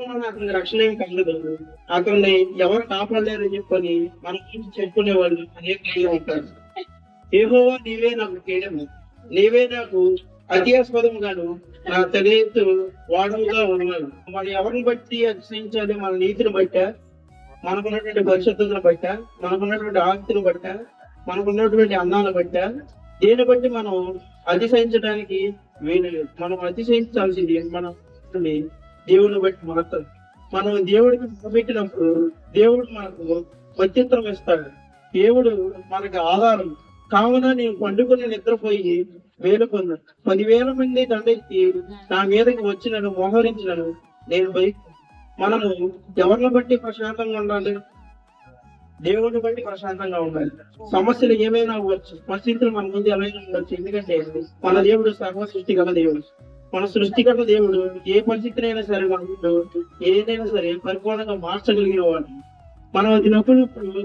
అతనికి రక్షణ ఏమి కలదు. అతన్ని ఎవరు కాపాడలేరని చెప్పని మన గురించి చెప్పుకునే వాళ్ళు అనేక ఉంటారు. ఏహోవా నీవే నాకు కేడము నీవే నాకు అత్యాస్పదముగాను నా తెలియదు వాడముగా ఉన్నాడు మరి ఎవరిని బట్టి అతిశయించాలి మన నీతిని బట్ట మనకున్నటువంటి పరిశుద్ధతను బట్ట మనకున్నటువంటి ఆస్తిని బట్ట మనకున్నటువంటి అందాలను బట్ట దీన్ని బట్టి మనం అతిశయించడానికి వీలు లేదు. మనం అతిశయించాల్సింది మనం దేవుని బట్టి మాత్రం మనం దేవుడికి మొదలుపెట్టినప్పుడు దేవుడు మనకు మధ్యంతరం ఇస్తాడు. దేవుడు మనకు ఆధారం. కావున నేను పండుకుని నిద్రపోయి వేలుకొన్నా పదివేల మంది దండెత్తి నా మీదకి వచ్చినను మోహరించినను నేను భయ మనము ఎవరిని బట్టి ప్రశాంతంగా ఉండాలి? దేవుడిని బట్టి ప్రశాంతంగా ఉండాలి. సమస్యలు ఏమైనా అవ్వచ్చు. పరిస్థితులు మన ముందు ఎలా ఉండొచ్చు. ఎందుకంటే మన దేవుడు సర్వ సృష్టి గల దేవుడు. మన సృష్టికర్త దేవుడు ఏ పరిస్థితినైనా సరే మనకు ఏదైనా సరే పరిపూర్ణంగా మార్చగలిగిన వాడు మనం అది నప్పుడు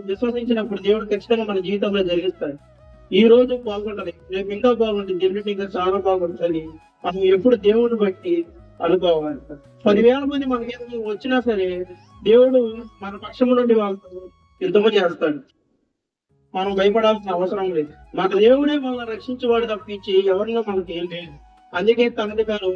విశ్వసించినప్పుడు దేవుడు ఖచ్చితంగా మన జీవితంలో జరిగిస్తాడు. ఈ రోజు బాగుంటది. రేపు ఇంకా బాగుంటుంది. ఎల్లుండి ఇంకా చాలా బాగుంటుంది మనం ఎప్పుడు దేవుడిని బట్టి అనుకోవాలి. పదివేల మంది మన మీద వచ్చినా సరే దేవుడు మన పక్షం నుండి వాళ్ళతో యుద్ధము చేస్తాడు. మనం భయపడాల్సిన అవసరం లేదు. మన దేవుడే మనల్ని రక్షించేవాడు తప్పించి ఎవరిలో మనకి ఏం లేదు. అందుకే తండ్రి గారు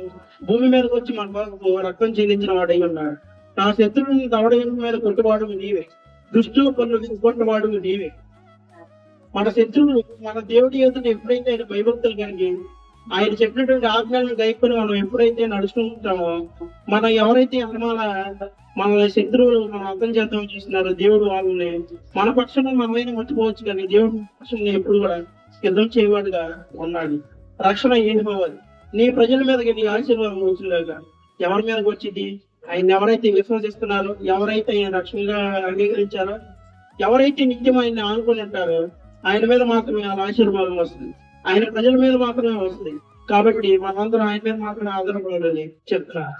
భూమి మీదకి వచ్చి మన కొరకు రక్తం చెల్లించిన వాడై ఉన్నాడు నా శత్రువుని దవడయం మీద కొట్టువాడు నీవే. దృష్టిలో పనులు కొట్టువాడు నీవే. మన శత్రువులు మన దేవుడి ఎదుట ఎప్పుడైతే ఆయన భయభక్తులు కలిగి ఆయన చెప్పినటువంటి ఆజ్ఞలను గైకొని మనం ఎప్పుడైతే నడుచుకుంటామో మనం ఎవరైతే అనుమాన మన శత్రువులు మనం అర్థం చేద్దాం చూస్తున్నారో దేవుడు వాళ్ళని మన పక్షంలో మనమైనా మర్చిపోవచ్చు కానీ దేవుడు పక్షంలో ఎప్పుడు కూడా యుద్ధం చేయవాడుగా ఉన్నాడు. రక్షణ ఏం పోవాలి నీ ప్రజల మీదకి నీ ఆశీర్వాదం ఉంచలేక ఎవరి మీదకి వచ్చింది? ఆయన ఎవరైతే విశ్వసిస్తున్నారో ఎవరైతే ఆయన రక్షణగా అంగీకరించారో ఎవరైతే నిత్యం ఆయన ఆనుకొని ఉంటారో ఆయన మీద మాత్రమే ఆ ఆశీర్వాదం వస్తుంది. ఆయన ప్రజల మీద మాత్రమే వస్తుంది. కాబట్టి మనందరం ఆయన మీద మాత్రమే ఆధారపడాలని చెప్తున్నా